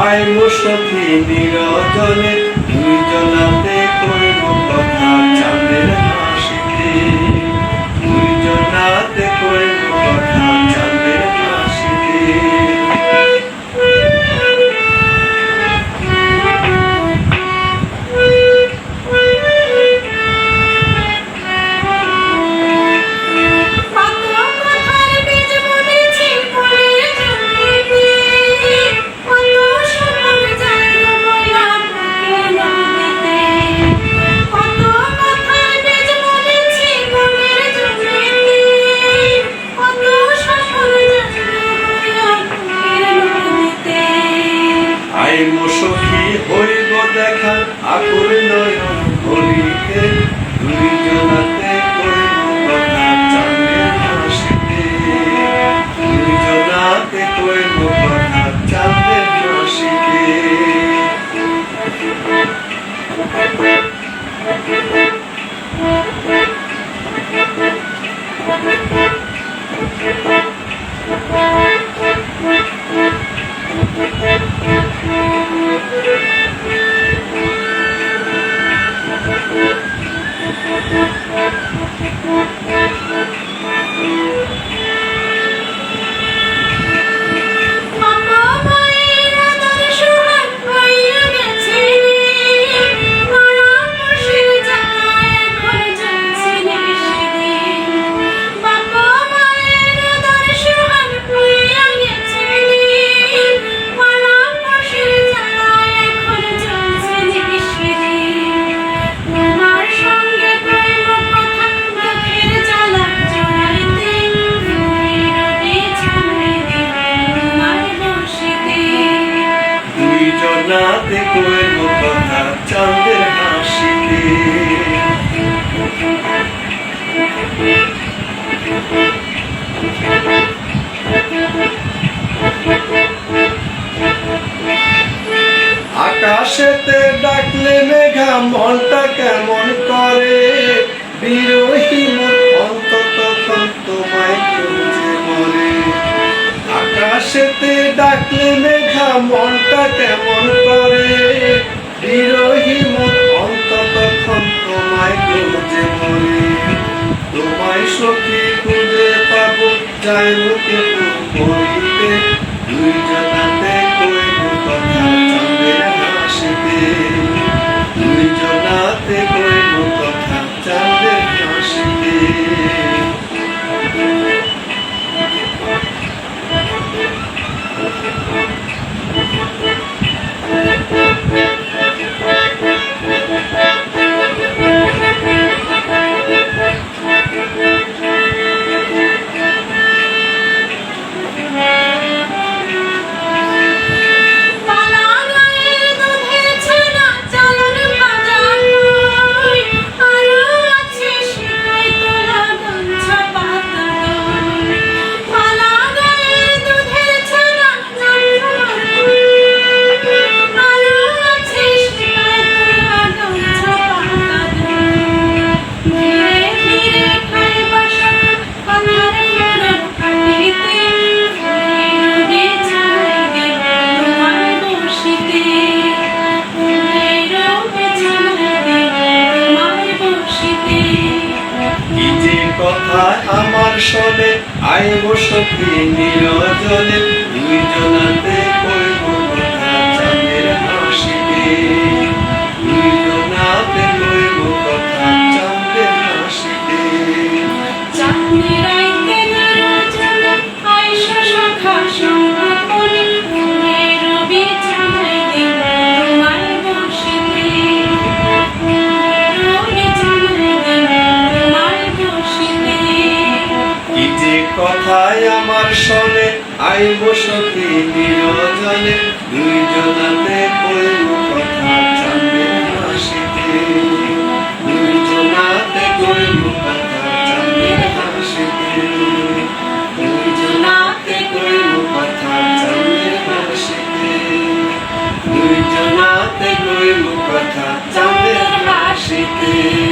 আয় মুসফি নিরজনে প্রেম সখী হইব দেখা আকুল নয় হরিকে মনটা কেমন করে? বিরোহী অন্তত আকাশেতে ডাকলে মেঘা, মনটা কেমন করে? বিরোহী অন্তত তোমায় খুঁজে মরে তোমায় সখী খুঁজে পাবো চাই লোকে করিতে আমার সনে আয় বসতি নিরজনে দুইজনাতে করে কথায় আমার সনে আইব সখী নিরজনে দুইজনাতে কইব কথা জানে হাসিতে। দুইজনাতে কইব কথা জানে হাসিতে। দুইজনাতে কইব কথা জানে হাসিতে। দুইজনাতে কইব কথা জানে হাসিতে।